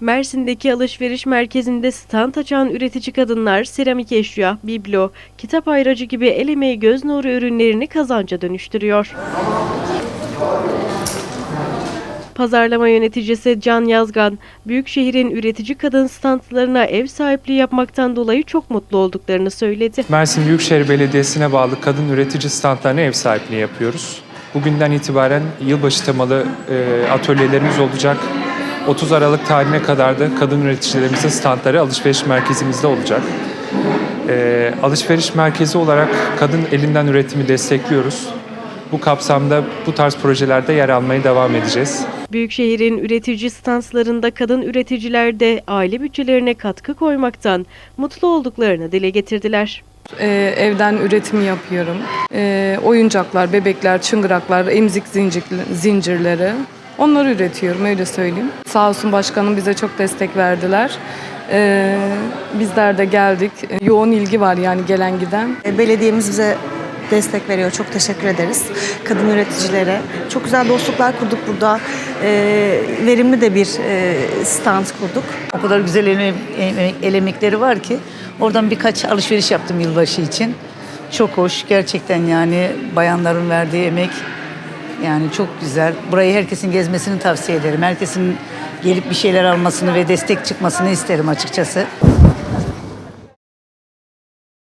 Mersin'deki alışveriş merkezinde stand açan üretici kadınlar seramik eşya, biblo, kitap ayracı gibi el emeği göz nuru ürünlerini kazanca dönüştürüyor. Pazarlama yöneticisi Can Yazgan, Büyükşehir'in üretici kadın standlarına ev sahipliği yapmaktan dolayı çok mutlu olduklarını söyledi. Mersin Büyükşehir Belediyesi'ne bağlı kadın üretici standlarına ev sahipliği yapıyoruz. Bugünden itibaren yılbaşı temalı e, atölyelerimiz olacak. 30 Aralık tarihine kadar da kadın üreticilerimizin standları alışveriş merkezimizde olacak. E, alışveriş merkezi olarak kadın elinden üretimi destekliyoruz. Bu kapsamda bu tarz projelerde yer almaya devam edeceğiz. Büyükşehir'in üretici stanslarında kadın üreticiler de aile bütçelerine katkı koymaktan mutlu olduklarını dile getirdiler. Ee, evden üretim yapıyorum. Ee, oyuncaklar, bebekler, çıngıraklar, emzik zincir, zincirleri. Onları üretiyorum öyle söyleyeyim. Sağ olsun başkanım bize çok destek verdiler. Ee, bizler de geldik. Ee, Yoğun ilgi var yani gelen giden. E, Belediyemiz bize destek veriyor. Çok teşekkür ederiz. Kadın üreticilere. Çok güzel dostluklar kurduk burada. E, verimli de bir e, stand kurduk. O kadar güzel el, el- el emekleri var ki oradan birkaç alışveriş yaptım yılbaşı için. Çok hoş gerçekten yani bayanların verdiği emek yani çok güzel. Burayı herkesin gezmesini tavsiye ederim. Herkesin gelip bir şeyler almasını ve destek çıkmasını isterim açıkçası.